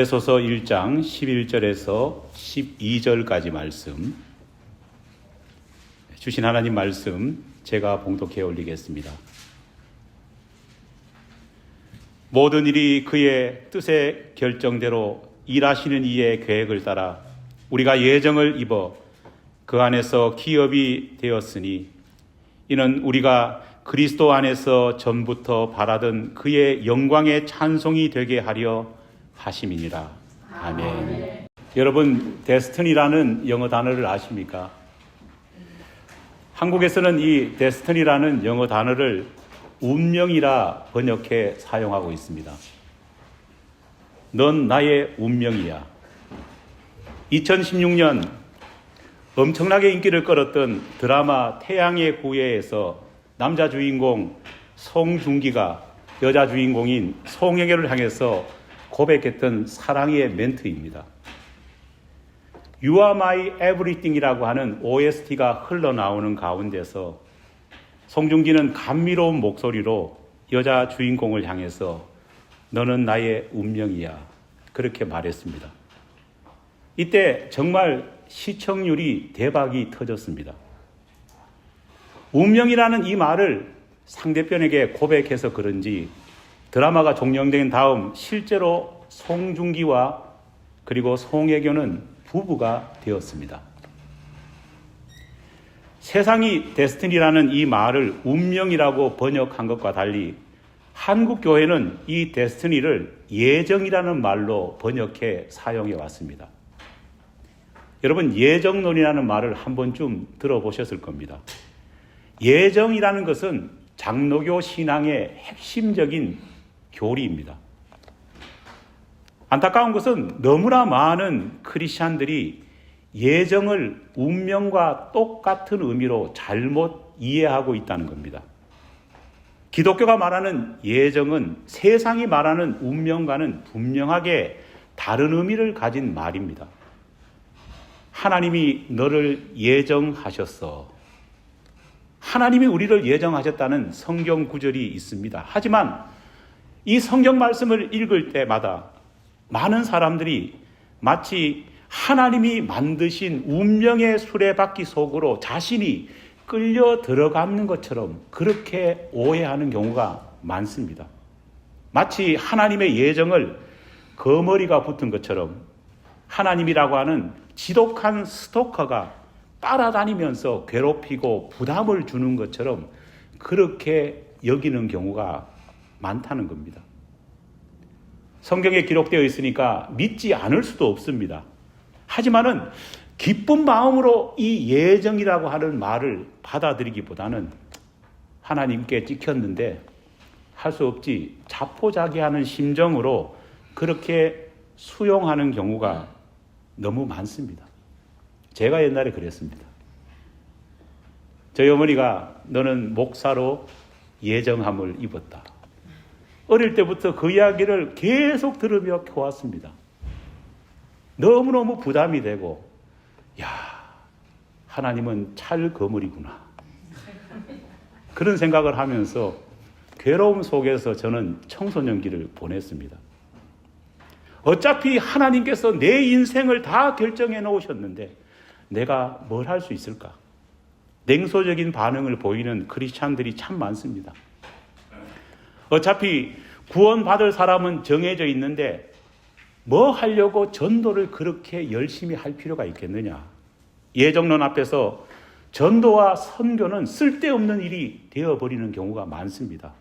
에베소서 1장 11절에서 12절까지 말씀 주신 하나님 말씀 제가 봉독해 올리겠습니다. 모든 일이 그의 뜻의 결정대로 일하시는 이의 계획을 따라 우리가 예정을 입어 그 안에서 기업이 되었으니 이는 우리가 그리스도 안에서 전부터 바라던 그의 영광의 찬송이 되게 하려 하심이니라. 아멘. 여러분 데스티니라는 영어 단어를 아십니까? 한국에서는 이 데스티니라는 영어 단어를 운명이라 번역해 사용하고 있습니다. 넌 나의 운명이야. 2016년 엄청나게 인기를 끌었던 드라마 태양의 후예에서 남자 주인공 송중기가 여자 주인공인 송영애를 향해서 고백했던 사랑의 멘트입니다. You are my everything이라고 하는 OST가 흘러나오는 가운데서 송중기는 감미로운 목소리로 여자 주인공을 향해서 너는 나의 운명이야. 그렇게 말했습니다. 이때 정말 시청률이 대박이 터졌습니다. 운명이라는 이 말을 상대편에게 고백해서 그런지 드라마가 종영된 다음 실제로 송중기와 그리고 송혜교는 부부가 되었습니다. 세상이 데스티니라는 이 말을 운명이라고 번역한 것과 달리 한국 교회는 이 데스티니를 예정이라는 말로 번역해 사용해 왔습니다. 여러분 예정론이라는 말을 한 번쯤 들어보셨을 겁니다. 예정이라는 것은 장로교 신앙의 핵심적인 교리입니다. 안타까운 것은 너무나 많은 크리스찬들이 예정을 운명과 똑같은 의미로 잘못 이해하고 있다는 겁니다. 기독교가 말하는 예정은 세상이 말하는 운명과는 분명하게 다른 의미를 가진 말입니다. 하나님이 너를 예정하셨어. 하나님이 우리를 예정하셨다는 성경 구절이 있습니다. 하지만 이 성경 말씀을 읽을 때마다 많은 사람들이 마치 하나님이 만드신 운명의 수레바퀴 속으로 자신이 끌려 들어가는 것처럼 그렇게 오해하는 경우가 많습니다. 마치 하나님의 예정을 거머리가 붙은 것처럼 하나님이라고 하는 지독한 스토커가 따라다니면서 괴롭히고 부담을 주는 것처럼 그렇게 여기는 경우가 많다는 겁니다. 성경에 기록되어 있으니까 믿지 않을 수도 없습니다. 하지만은 기쁜 마음으로 이 예정이라고 하는 말을 받아들이기보다는 하나님께 찍혔는데 할 수 없지 자포자기하는 심정으로 그렇게 수용하는 경우가 너무 많습니다. 제가 옛날에 그랬습니다. 저희 어머니가 너는 목사로 예정함을 입었다. 어릴 때부터 그 이야기를 계속 들으며 켜왔습니다. 너무너무 부담이 되고, 야, 하나님은 찰 거물이구나. 그런 생각을 하면서 괴로움 속에서 저는 청소년기를 보냈습니다. 어차피 하나님께서 내 인생을 다 결정해 놓으셨는데 내가 뭘 할 수 있을까? 냉소적인 반응을 보이는 크리스찬들이 참 많습니다. 어차피 구원받을 사람은 정해져 있는데 뭐 하려고 전도를 그렇게 열심히 할 필요가 있겠느냐? 예정론 앞에서 전도와 선교는 쓸데없는 일이 되어버리는 경우가 많습니다.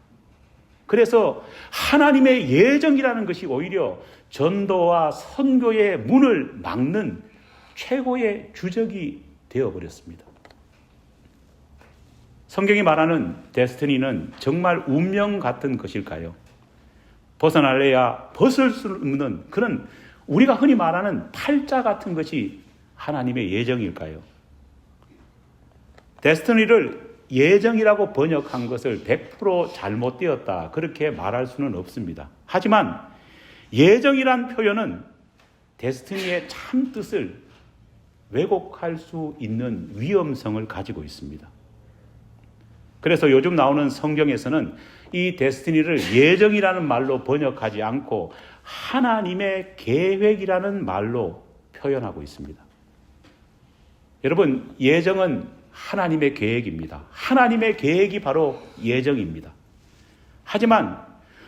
그래서 하나님의 예정이라는 것이 오히려 전도와 선교의 문을 막는 최고의 주적이 되어버렸습니다. 성경이 말하는 데스티니는 정말 운명 같은 것일까요? 벗어날래야 벗을 수 없는 그런 우리가 흔히 말하는 팔자 같은 것이 하나님의 예정일까요? 데스티니를 예정이라고 번역한 것을 100% 잘못되었다. 그렇게 말할 수는 없습니다. 하지만 예정이란 표현은 데스티니의 참 뜻을 왜곡할 수 있는 위험성을 가지고 있습니다. 그래서 요즘 나오는 성경에서는 이 데스티니를 예정이라는 말로 번역하지 않고 하나님의 계획이라는 말로 표현하고 있습니다. 여러분, 예정은 하나님의 계획입니다. 하나님의 계획이 바로 예정입니다. 하지만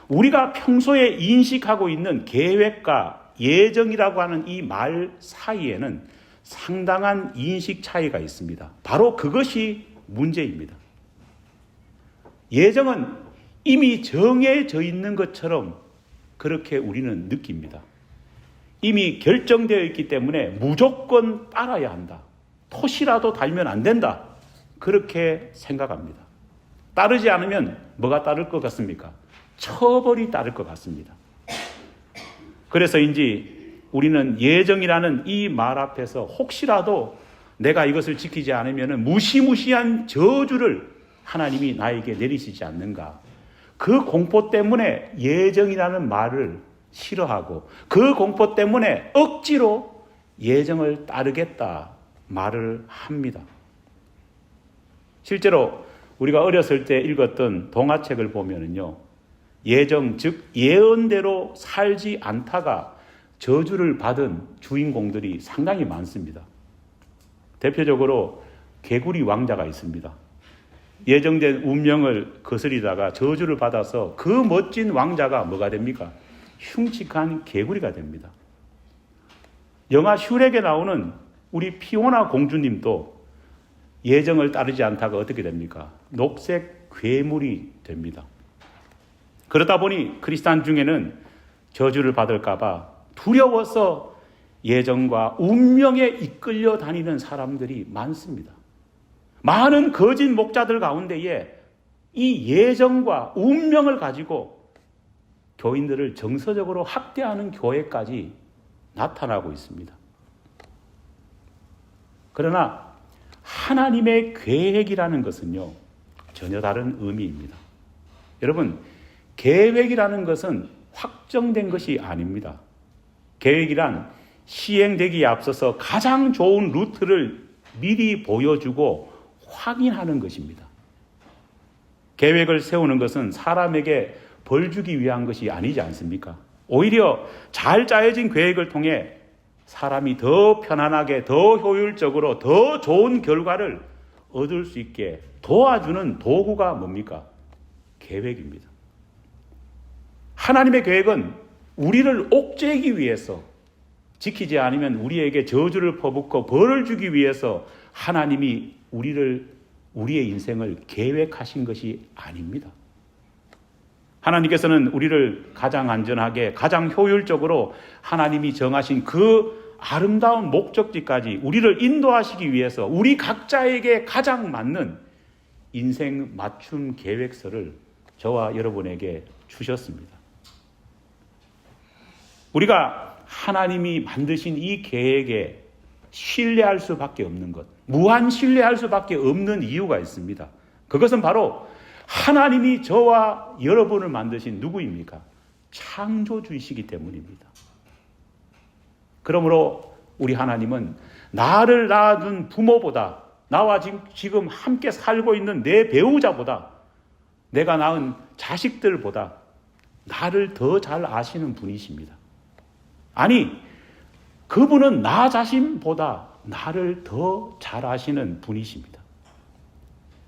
우리가 평소에 인식하고 있는 계획과 예정이라고 하는 이 말 사이에는 상당한 인식 차이가 있습니다. 바로 그것이 문제입니다. 예정은 이미 정해져 있는 것처럼 그렇게 우리는 느낍니다. 이미 결정되어 있기 때문에 무조건 따라야 한다. 토시라도 달면 안 된다. 그렇게 생각합니다. 따르지 않으면 뭐가 따를 것 같습니까? 처벌이 따를 것 같습니다. 그래서인지 우리는 예정이라는 이 말 앞에서 혹시라도 내가 이것을 지키지 않으면 무시무시한 저주를 하나님이 나에게 내리시지 않는가. 그 공포 때문에 예정이라는 말을 싫어하고 그 공포 때문에 억지로 예정을 따르겠다 말을 합니다. 실제로 우리가 어렸을 때 읽었던 동화책을 보면은요. 예정, 즉, 예언대로 살지 않다가 저주를 받은 주인공들이 상당히 많습니다. 대표적으로 개구리 왕자가 있습니다. 예정된 운명을 거스리다가 저주를 받아서 그 멋진 왕자가 뭐가 됩니까? 흉측한 개구리가 됩니다. 영화 슈렉에 나오는 우리 피오나 공주님도 예정을 따르지 않다가 어떻게 됩니까? 녹색 괴물이 됩니다. 그러다 보니 크리스탄 중에는 저주를 받을까봐 두려워서 예정과 운명에 이끌려 다니는 사람들이 많습니다. 많은 거짓 목자들 가운데에 이 예정과 운명을 가지고 교인들을 정서적으로 학대하는 교회까지 나타나고 있습니다. 그러나 하나님의 계획이라는 것은요, 전혀 다른 의미입니다. 여러분, 계획이라는 것은 확정된 것이 아닙니다. 계획이란 시행되기에 앞서서 가장 좋은 루트를 미리 보여주고 확인하는 것입니다. 계획을 세우는 것은 사람에게 벌 주기 위한 것이 아니지 않습니까? 오히려 잘 짜여진 계획을 통해 사람이 더 편안하게, 더 효율적으로, 더 좋은 결과를 얻을 수 있게 도와주는 도구가 뭡니까? 계획입니다. 하나님의 계획은 우리를 옥죄기 위해서 지키지 않으면 우리에게 저주를 퍼붓고 벌을 주기 위해서 하나님이 우리를 우리의 인생을 계획하신 것이 아닙니다. 하나님께서는 우리를 가장 안전하게, 가장 효율적으로 하나님이 정하신 그 아름다운 목적지까지 우리를 인도하시기 위해서 우리 각자에게 가장 맞는 인생 맞춤 계획서를 저와 여러분에게 주셨습니다. 우리가 하나님이 만드신 이 계획에 신뢰할 수밖에 없는 것, 무한 신뢰할 수밖에 없는 이유가 있습니다. 그것은 바로 하나님이 저와 여러분을 만드신 누구입니까? 창조주이시기 때문입니다. 그러므로 우리 하나님은 나를 낳아준 부모보다 나와 지금 함께 살고 있는 내 배우자보다 내가 낳은 자식들보다 나를 더 잘 아시는 분이십니다. 아니, 그분은 나 자신보다 나를 더 잘 아시는 분이십니다.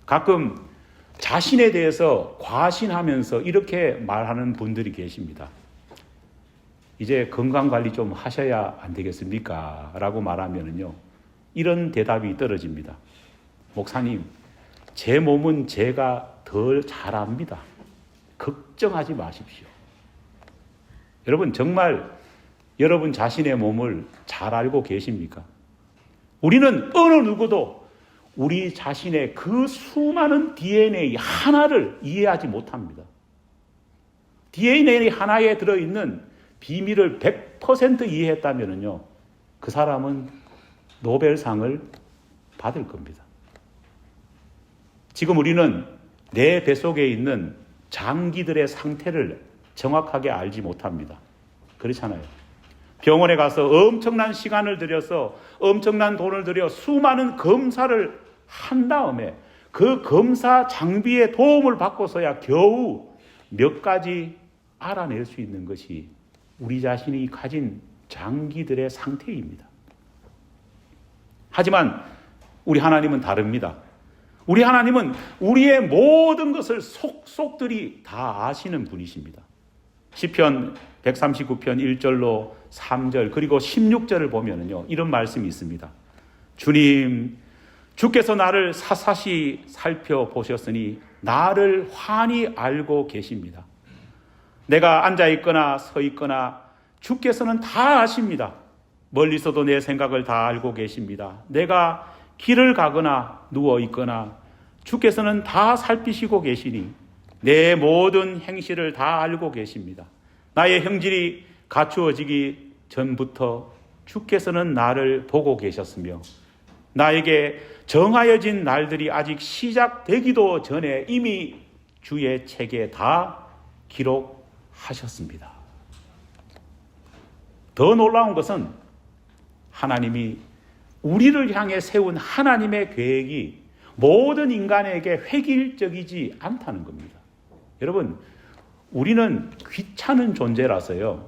가끔 자신에 대해서 과신하면서 이렇게 말하는 분들이 계십니다. 이제 건강 관리 좀 하셔야 안 되겠습니까? 라고 말하면요. 이런 대답이 떨어집니다. 목사님, 제 몸은 제가 덜 잘합니다. 걱정하지 마십시오. 여러분, 정말 여러분 자신의 몸을 잘 알고 계십니까? 우리는 어느 누구도 우리 자신의 그 수많은 DNA 하나를 이해하지 못합니다. DNA 하나에 들어있는 비밀을 100% 이해했다면요, 그 사람은 노벨상을 받을 겁니다. 지금 우리는 내 뱃속에 있는 장기들의 상태를 정확하게 알지 못합니다. 그렇잖아요. 병원에 가서 엄청난 시간을 들여서 엄청난 돈을 들여 수많은 검사를 한 다음에 그 검사 장비의 도움을 받고서야 겨우 몇 가지 알아낼 수 있는 것이 우리 자신이 가진 장기들의 상태입니다. 하지만 우리 하나님은 다릅니다. 우리 하나님은 우리의 모든 것을 속속들이 다 아시는 분이십니다. 시편 139편 1절로 3절 그리고 16절을 보면은요. 이런 말씀이 있습니다. 주님 주께서 나를 사사시 살펴보셨으니 나를 환히 알고 계십니다. 내가 앉아 있거나 서 있거나 주께서는 다 아십니다. 멀리서도 내 생각을 다 알고 계십니다. 내가 길을 가거나 누워 있거나 주께서는 다 살피시고 계시니 내 모든 행실을 다 알고 계십니다. 나의 형질이 갖추어지기 전부터 주께서는 나를 보고 계셨으며 나에게 정하여진 날들이 아직 시작되기도 전에 이미 주의 책에 다 기록하셨습니다. 더 놀라운 것은 하나님이 우리를 향해 세운 하나님의 계획이 모든 인간에게 획일적이지 않다는 겁니다. 여러분, 우리는 귀찮은 존재라서요.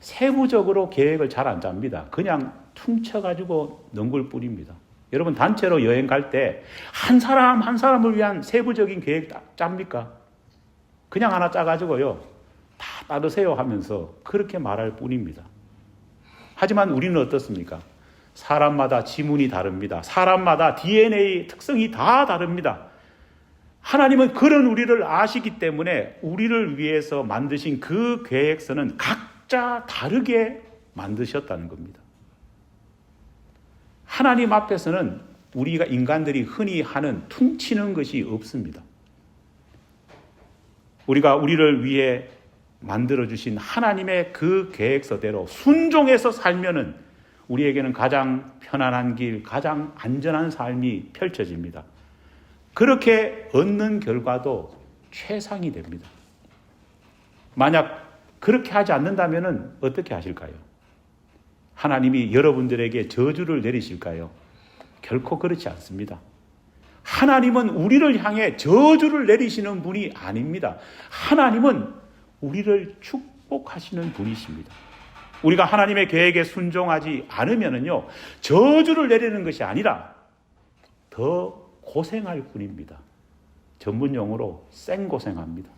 세부적으로 계획을 잘안 짭니다. 그냥 퉁쳐가지고 넘글 뿐입니다. 여러분, 단체로 여행 갈 때 한 사람 한 사람을 위한 세부적인 계획 짭니까? 그냥 하나 짜가지고요. 다 따르세요 하면서 그렇게 말할 뿐입니다. 하지만 우리는 어떻습니까? 사람마다 지문이 다릅니다. 사람마다 DNA 특성이 다 다릅니다. 하나님은 그런 우리를 아시기 때문에 우리를 위해서 만드신 그 계획서는 각자 다르게 만드셨다는 겁니다. 하나님 앞에서는 우리가 인간들이 흔히 하는 퉁치는 것이 없습니다. 우리가 우리를 위해 만들어 주신 하나님의 그 계획서대로 순종해서 살면은 우리에게는 가장 편안한 길, 가장 안전한 삶이 펼쳐집니다. 그렇게 얻는 결과도 최상이 됩니다. 만약 그렇게 하지 않는다면 어떻게 하실까요? 하나님이 여러분들에게 저주를 내리실까요? 결코 그렇지 않습니다. 하나님은 우리를 향해 저주를 내리시는 분이 아닙니다. 하나님은 우리를 축복하시는 분이십니다. 우리가 하나님의 계획에 순종하지 않으면요, 저주를 내리는 것이 아니라 더 고생할 뿐입니다. 전문 용어로 생고생합니다.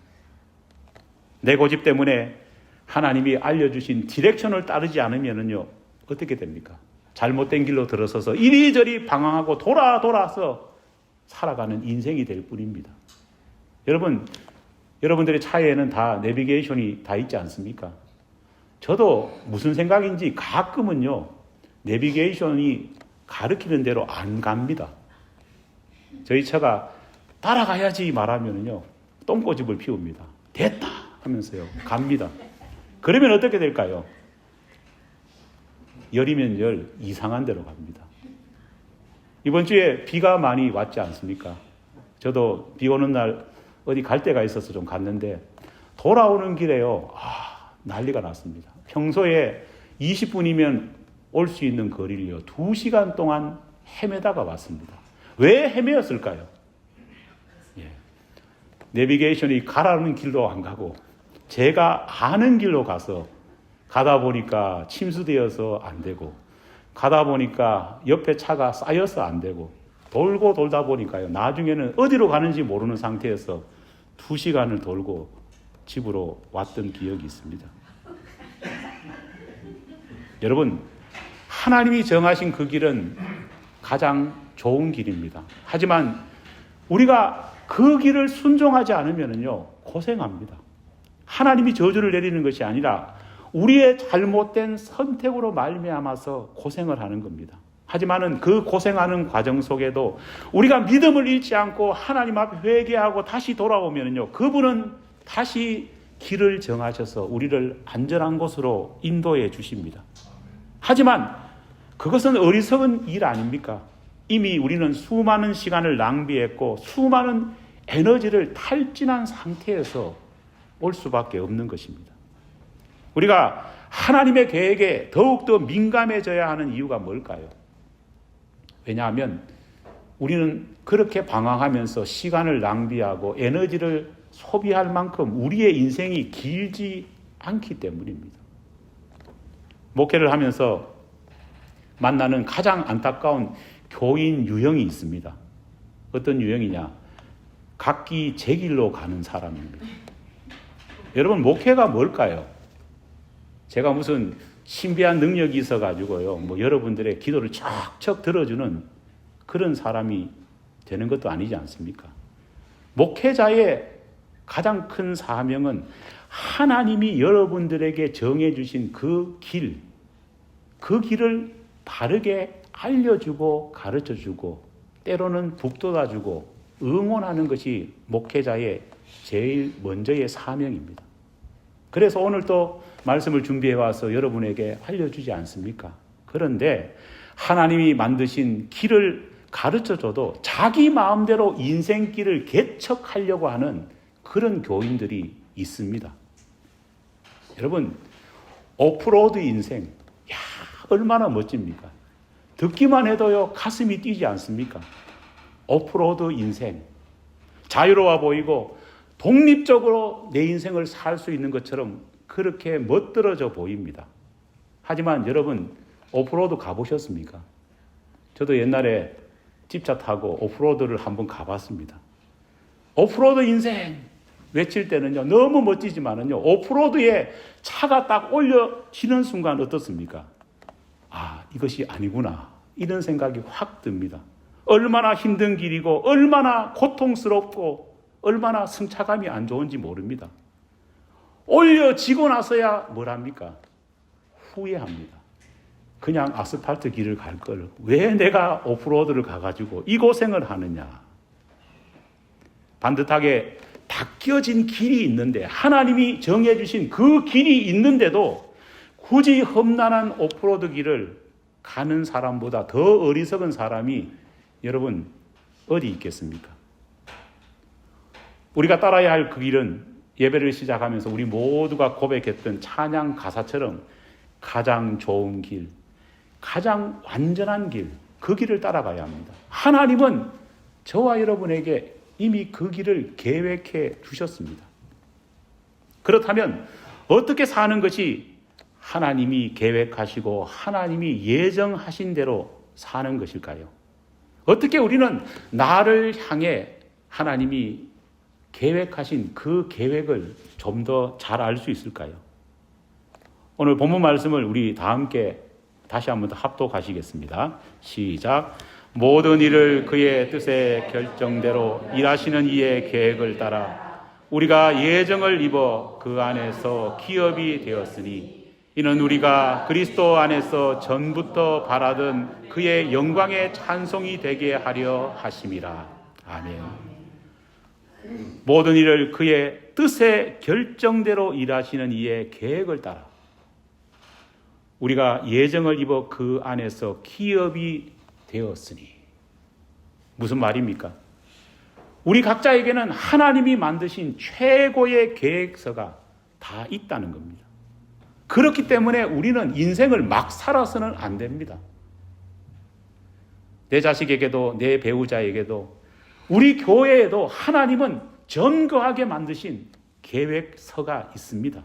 내 고집 때문에 하나님이 알려주신 디렉션을 따르지 않으면요, 어떻게 됩니까? 잘못된 길로 들어서서 이리저리 방황하고 돌아 돌아서 살아가는 인생이 될 뿐입니다. 여러분, 여러분들의 차에는 다 내비게이션이 다 있지 않습니까? 저도 무슨 생각인지 가끔은요, 내비게이션이 가르치는 대로 안 갑니다. 저희 차가 따라가야지 말하면요, 똥꼬집을 피웁니다. 됐다! 하면서요, 갑니다. 그러면 어떻게 될까요? 열이면 열, 이상한 데로 갑니다. 이번 주에 비가 많이 왔지 않습니까? 저도 비 오는 날 어디 갈 데가 있어서 좀 갔는데 돌아오는 길에요. 아, 난리가 났습니다. 평소에 20분이면 올 수 있는 거리를요. 2시간 동안 헤매다가 왔습니다. 왜 헤매었을까요? 예. 내비게이션이 가라는 길로 안 가고 제가 아는 길로 가서 가다 보니까 침수되어서 안 되고 가다 보니까 옆에 차가 쌓여서 안 되고 돌고 돌다 보니까요. 나중에는 어디로 가는지 모르는 상태에서 두 시간을 돌고 집으로 왔던 기억이 있습니다. 여러분, 하나님이 정하신 그 길은 가장 좋은 길입니다. 하지만 우리가 그 길을 순종하지 않으면요, 고생합니다. 하나님이 저주를 내리는 것이 아니라 우리의 잘못된 선택으로 말미암아서 고생을 하는 겁니다. 하지만은 그 고생하는 과정 속에도 우리가 믿음을 잃지 않고 하나님 앞에 회개하고 다시 돌아오면요. 그분은 다시 길을 정하셔서 우리를 안전한 곳으로 인도해 주십니다. 하지만 그것은 어리석은 일 아닙니까? 이미 우리는 수많은 시간을 낭비했고 수많은 에너지를 탈진한 상태에서 올 수밖에 없는 것입니다. 우리가 하나님의 계획에 더욱더 민감해져야 하는 이유가 뭘까요? 왜냐하면 우리는 그렇게 방황하면서 시간을 낭비하고 에너지를 소비할 만큼 우리의 인생이 길지 않기 때문입니다. 목회를 하면서 만나는 가장 안타까운 교인 유형이 있습니다. 어떤 유형이냐? 각기 제 길로 가는 사람입니다. 여러분, 목회가 뭘까요? 제가 무슨 신비한 능력이 있어 가지고요, 뭐 여러분들의 기도를 척척 들어주는 그런 사람이 되는 것도 아니지 않습니까? 목회자의 가장 큰 사명은 하나님이 여러분들에게 정해 주신 그 길, 그 길을 바르게 알려주고 가르쳐주고 때로는 북돋아주고 응원하는 것이 목회자의 제일 먼저의 사명입니다. 그래서 오늘 또 말씀을 준비해 와서 여러분에게 알려주지 않습니까? 그런데 하나님이 만드신 길을 가르쳐 줘도 자기 마음대로 인생길을 개척하려고 하는 그런 교인들이 있습니다. 여러분, 오프로드 인생, 야, 얼마나 멋집니까? 듣기만 해도요, 가슴이 뛰지 않습니까? 오프로드 인생. 자유로워 보이고, 독립적으로 내 인생을 살 수 있는 것처럼 그렇게 멋들어져 보입니다. 하지만 여러분, 오프로드 가보셨습니까? 저도 옛날에 집차 타고 오프로드를 한번 가봤습니다. 오프로드 인생 외칠 때는요, 너무 멋지지만은요, 오프로드에 차가 딱 올려지는 순간 어떻습니까? 아, 이것이 아니구나. 이런 생각이 확 듭니다. 얼마나 힘든 길이고, 얼마나 고통스럽고, 얼마나 승차감이 안 좋은지 모릅니다. 올려지고 나서야 뭘 합니까? 후회합니다. 그냥 아스팔트 길을 갈 걸 왜 내가 오프로드를 가가지고 이 고생을 하느냐. 반듯하게 닦여진 길이 있는데 하나님이 정해주신 그 길이 있는데도 굳이 험난한 오프로드 길을 가는 사람보다 더 어리석은 사람이 여러분 어디 있겠습니까? 우리가 따라야 할 그 길은 예배를 시작하면서 우리 모두가 고백했던 찬양 가사처럼 가장 좋은 길, 가장 완전한 길, 그 길을 따라가야 합니다. 하나님은 저와 여러분에게 이미 그 길을 계획해 주셨습니다. 그렇다면 어떻게 사는 것이 하나님이 계획하시고 하나님이 예정하신 대로 사는 것일까요? 어떻게 우리는 나를 향해 하나님이 계획하신 그 계획을 좀 더 잘 알 수 있을까요? 오늘 본문 말씀을 우리 다 함께 다시 한번 더 합독하시겠습니다. 시작. 모든 일을 그의 뜻의 결정대로 일하시는 이의 계획을 따라 우리가 예정을 입어 그 안에서 기업이 되었으니 이는 우리가 그리스도 안에서 전부터 바라던 그의 영광의 찬송이 되게 하려 하심이라. 아멘. 모든 일을 그의 뜻의 결정대로 일하시는 이의 계획을 따라 우리가 예정을 입어 그 안에서 기업이 되었으니 무슨 말입니까? 우리 각자에게는 하나님이 만드신 최고의 계획서가 다 있다는 겁니다. 그렇기 때문에 우리는 인생을 막 살아서는 안 됩니다. 내 자식에게도 내 배우자에게도 우리 교회에도 하나님은 견고하게 만드신 계획서가 있습니다.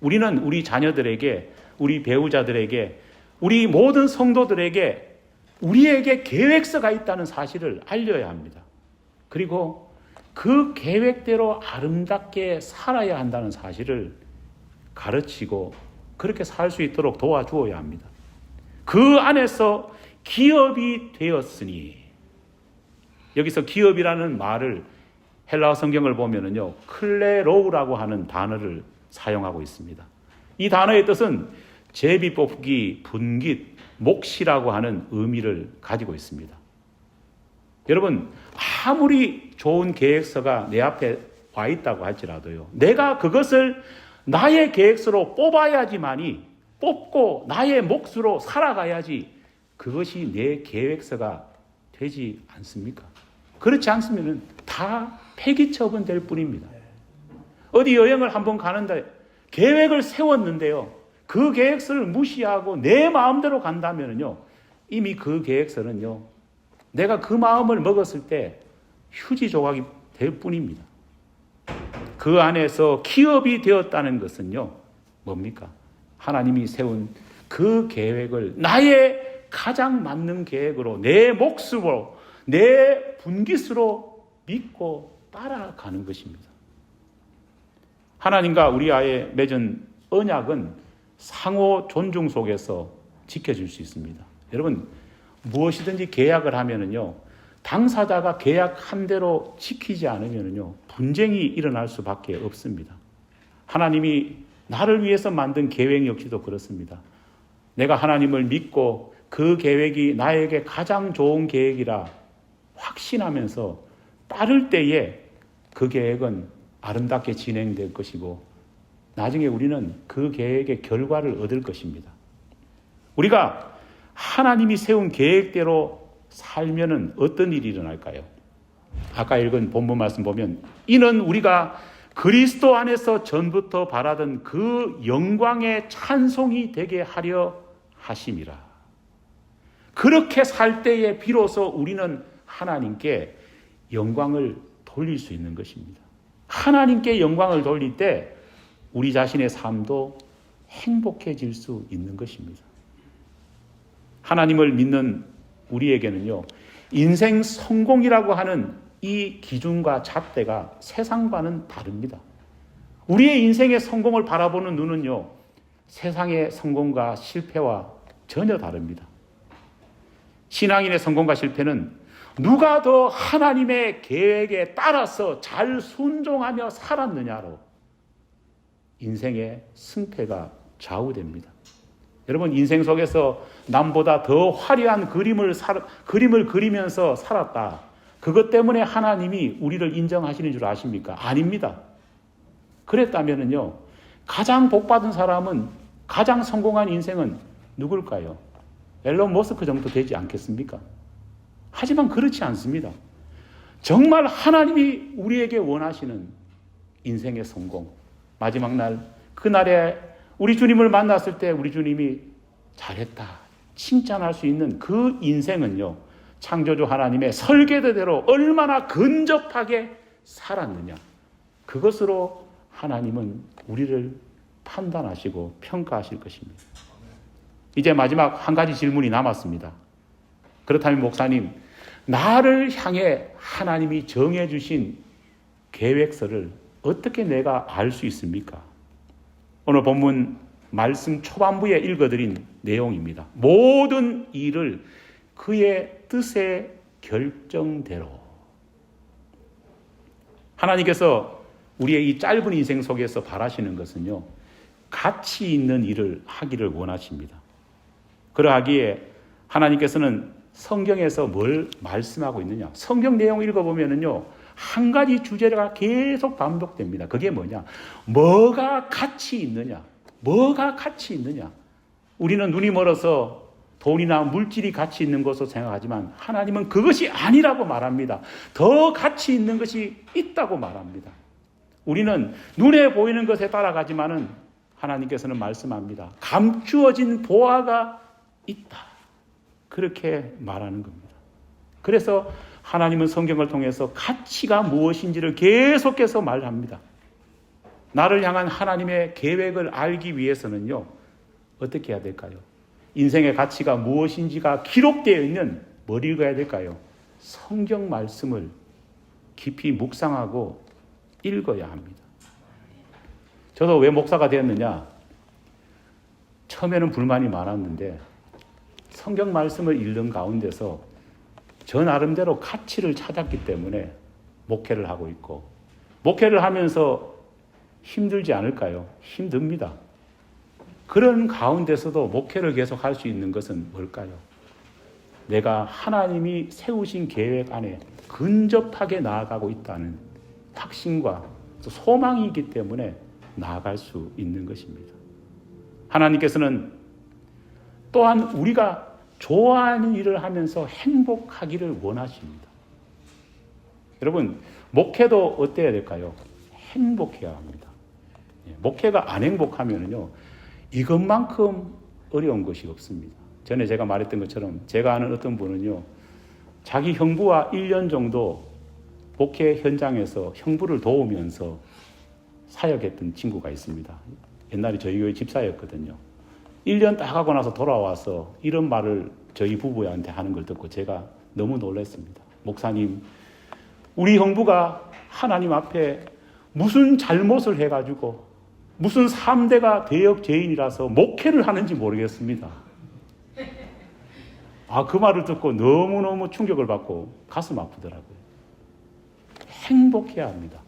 우리는 우리 자녀들에게, 우리 배우자들에게, 우리 모든 성도들에게 우리에게 계획서가 있다는 사실을 알려야 합니다. 그리고 그 계획대로 아름답게 살아야 한다는 사실을 가르치고 그렇게 살 수 있도록 도와주어야 합니다. 그 안에서 기업이 되었으니 여기서 기업이라는 말을 헬라어 성경을 보면은요 클레로우라고 하는 단어를 사용하고 있습니다. 이 단어의 뜻은 제비 뽑기, 분깃, 몫이라고 하는 의미를 가지고 있습니다. 여러분 아무리 좋은 계획서가 내 앞에 와 있다고 할지라도요 내가 그것을 나의 계획서로 뽑아야지만이 뽑고 나의 몫으로 살아가야지 그것이 내 계획서가 되지 않습니까? 그렇지 않으면 다 폐기 처분될 뿐입니다. 어디 여행을 한번 가는데 계획을 세웠는데요. 그 계획서를 무시하고 내 마음대로 간다면요. 이미 그 계획서는요. 내가 그 마음을 먹었을 때 휴지 조각이 될 뿐입니다. 그 안에서 기업이 되었다는 것은요, 뭡니까? 하나님이 세운 그 계획을 나의 가장 맞는 계획으로 내 몫으로 내 분깃으로 믿고 따라가는 것입니다. 하나님과 우리 아의 맺은 언약은 상호 존중 속에서 지켜질 수 있습니다. 여러분 무엇이든지 계약을 하면은요 당사자가 계약한 대로 지키지 않으면은요 분쟁이 일어날 수밖에 없습니다. 하나님이 나를 위해서 만든 계획 역시도 그렇습니다. 내가 하나님을 믿고 그 계획이 나에게 가장 좋은 계획이라 확신하면서 따를 때에 그 계획은 아름답게 진행될 것이고 나중에 우리는 그 계획의 결과를 얻을 것입니다. 우리가 하나님이 세운 계획대로 살면은 어떤 일이 일어날까요? 아까 읽은 본문 말씀 보면 이는 우리가 그리스도 안에서 전부터 바라던 그 영광의 찬송이 되게 하려 하심이라. 그렇게 살 때에 비로소 우리는 하나님께 영광을 돌릴 수 있는 것입니다. 하나님께 영광을 돌릴 때 우리 자신의 삶도 행복해질 수 있는 것입니다. 하나님을 믿는 우리에게는요, 인생 성공이라고 하는 이 기준과 잣대가 세상과는 다릅니다. 우리의 인생의 성공을 바라보는 눈은요, 세상의 성공과 실패와 전혀 다릅니다. 신앙인의 성공과 실패는 누가 더 하나님의 계획에 따라서 잘 순종하며 살았느냐로 인생의 승패가 좌우됩니다. 여러분 인생 속에서 남보다 더 화려한 그림을 살, 그림을 그리면서 살았다. 그것 때문에 하나님이 우리를 인정하시는 줄 아십니까? 아닙니다. 그랬다면은요. 가장 복 받은 사람은 가장 성공한 인생은 누굴까요? 앨런 머스크 정도 되지 않겠습니까? 하지만 그렇지 않습니다. 정말 하나님이 우리에게 원하시는 인생의 성공. 마지막 날, 그날에 우리 주님을 만났을 때 우리 주님이 잘했다. 칭찬할 수 있는 그 인생은요. 창조주 하나님의 설계대로 얼마나 근접하게 살았느냐. 그것으로 하나님은 우리를 판단하시고 평가하실 것입니다. 이제 마지막 한 가지 질문이 남았습니다. 그렇다면 목사님, 나를 향해 하나님이 정해주신 계획서를 어떻게 내가 알 수 있습니까? 오늘 본문 말씀 초반부에 읽어드린 내용입니다. 모든 일을 그의 뜻의 결정대로. 하나님께서 우리의 이 짧은 인생 속에서 바라시는 것은요, 가치 있는 일을 하기를 원하십니다. 그러하기에 하나님께서는 성경에서 뭘 말씀하고 있느냐? 성경 내용 읽어보면은요, 한 가지 주제가 계속 반복됩니다. 그게 뭐냐? 뭐가 가치 있느냐? 뭐가 가치 있느냐? 우리는 눈이 멀어서 돈이나 물질이 가치 있는 것으로 생각하지만 하나님은 그것이 아니라고 말합니다. 더 가치 있는 것이 있다고 말합니다. 우리는 눈에 보이는 것에 따라가지만은 하나님께서는 말씀합니다. 감추어진 보화가 있다. 그렇게 말하는 겁니다. 그래서 하나님은 성경을 통해서 가치가 무엇인지를 계속해서 말합니다. 나를 향한 하나님의 계획을 알기 위해서는요, 어떻게 해야 될까요? 인생의 가치가 무엇인지가 기록되어 있는 뭘 읽어야 될까요? 성경 말씀을 깊이 묵상하고 읽어야 합니다. 저도 왜 목사가 되었느냐? 처음에는 불만이 많았는데 성경 말씀을 읽는 가운데서 저 나름대로 가치를 찾았기 때문에 목회를 하고 있고 목회를 하면서 힘들지 않을까요? 힘듭니다. 그런 가운데서도 목회를 계속 할 수 있는 것은 뭘까요? 내가 하나님이 세우신 계획 안에 근접하게 나아가고 있다는 확신과 소망이 있기 때문에 나아갈 수 있는 것입니다. 하나님께서는 또한 우리가 좋아하는 일을 하면서 행복하기를 원하십니다. 여러분, 목회도 어때야 될까요? 행복해야 합니다. 예, 목회가 안 행복하면요, 이것만큼 어려운 것이 없습니다. 전에 제가 말했던 것처럼 제가 아는 어떤 분은요, 자기 형부와 1년 정도 목회 현장에서 형부를 도우면서 사역했던 친구가 있습니다. 옛날에 저희 교회 집사였거든요. 1년 딱 하고 나서 돌아와서 이런 말을 저희 부부한테 하는 걸 듣고 제가 너무 놀랐습니다. 목사님, 우리 형부가 하나님 앞에 무슨 잘못을 해가지고 무슨 3대가 대역 죄인이라서 목회를 하는지 모르겠습니다. 아, 그 말을 듣고 너무너무 충격을 받고 가슴 아프더라고요. 행복해야 합니다.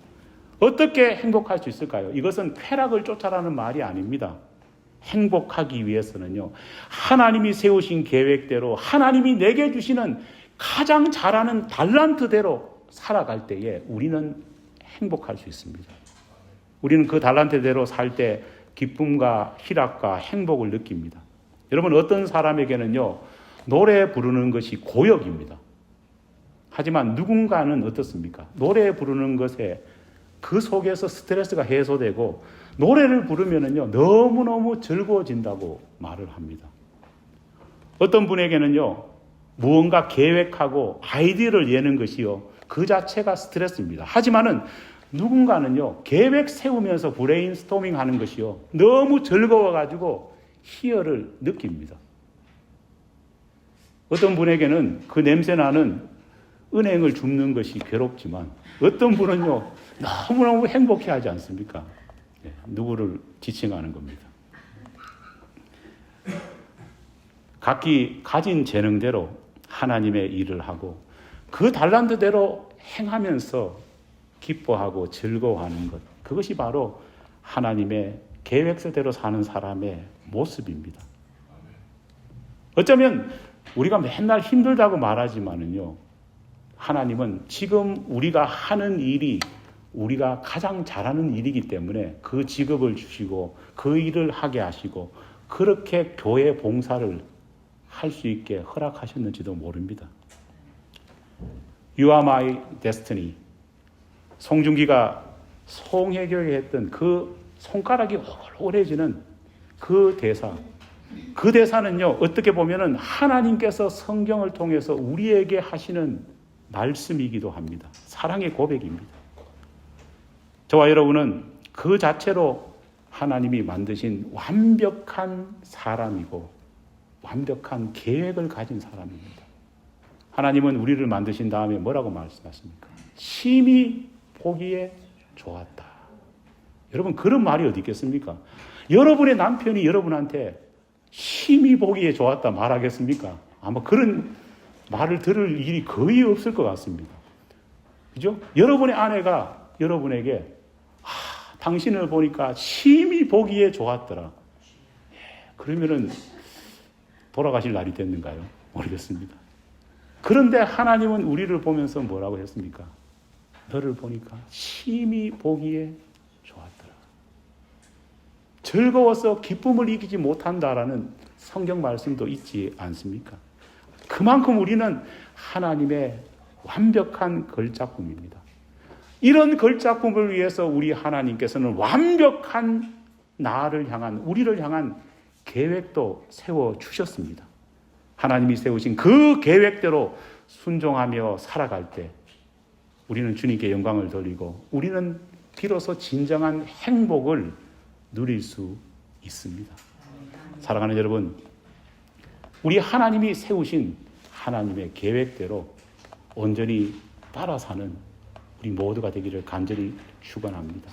어떻게 행복할 수 있을까요? 이것은 쾌락을 쫓아라는 말이 아닙니다. 행복하기 위해서는요, 하나님이 세우신 계획대로 하나님이 내게 주시는 가장 잘하는 달란트대로 살아갈 때에 우리는 행복할 수 있습니다. 우리는 그 달란트대로 살 때 기쁨과 희락과 행복을 느낍니다. 여러분, 어떤 사람에게는요, 노래 부르는 것이 고역입니다. 하지만 누군가는 어떻습니까? 노래 부르는 것에 그 속에서 스트레스가 해소되고 노래를 부르면은요 너무너무 즐거워진다고 말을 합니다. 어떤 분에게는요 무언가 계획하고 아이디어를 내는 것이요 그 자체가 스트레스입니다. 하지만은 누군가는요 계획 세우면서 브레인스토밍 하는 것이요 너무 즐거워가지고 희열을 느낍니다. 어떤 분에게는 그 냄새 나는 은행을 줍는 것이 괴롭지만 어떤 분은요 너무너무 행복해 하지 않습니까? 네, 누구를 지칭하는 겁니다. 각기 가진 재능대로 하나님의 일을 하고 그 달란트대로 행하면서 기뻐하고 즐거워하는 것 그것이 바로 하나님의 계획서대로 사는 사람의 모습입니다. 어쩌면 우리가 맨날 힘들다고 말하지만은요 하나님은 지금 우리가 하는 일이 우리가 가장 잘하는 일이기 때문에 그 직업을 주시고 그 일을 하게 하시고 그렇게 교회 봉사를 할 수 있게 허락하셨는지도 모릅니다. You are my destiny. 송중기가 송혜교에 했던 그 손가락이 오래지는 그 대사. 그 대사는요, 어떻게 보면은 하나님께서 성경을 통해서 우리에게 하시는 말씀이기도 합니다. 사랑의 고백입니다. 저와 여러분은 그 자체로 하나님이 만드신 완벽한 사람이고 완벽한 계획을 가진 사람입니다. 하나님은 우리를 만드신 다음에 뭐라고 말씀하십니까? 심히 보기에 좋았다. 여러분 그런 말이 어디 있겠습니까? 여러분의 남편이 여러분한테 심히 보기에 좋았다 말하겠습니까? 아마 그런 말을 들을 일이 거의 없을 것 같습니다. 그죠? 여러분의 아내가 여러분에게 아, 당신을 보니까 심히 보기에 좋았더라. 예, 그러면은 돌아가실 날이 됐는가요? 모르겠습니다. 그런데 하나님은 우리를 보면서 뭐라고 했습니까? 너를 보니까 심히 보기에 좋았더라. 즐거워서 기쁨을 이기지 못한다라는 성경 말씀도 있지 않습니까? 그만큼 우리는 하나님의 완벽한 걸작품입니다. 이런 걸작품을 위해서 우리 하나님께서는 완벽한 나를 향한, 우리를 향한 계획도 세워 주셨습니다. 하나님이 세우신 그 계획대로 순종하며 살아갈 때 우리는 주님께 영광을 돌리고 우리는 비로소 진정한 행복을 누릴 수 있습니다. 사랑하는 여러분, 우리 하나님이 세우신 하나님의 계획대로 온전히 따라 사는 우리 모두가 되기를 간절히 축원합니다.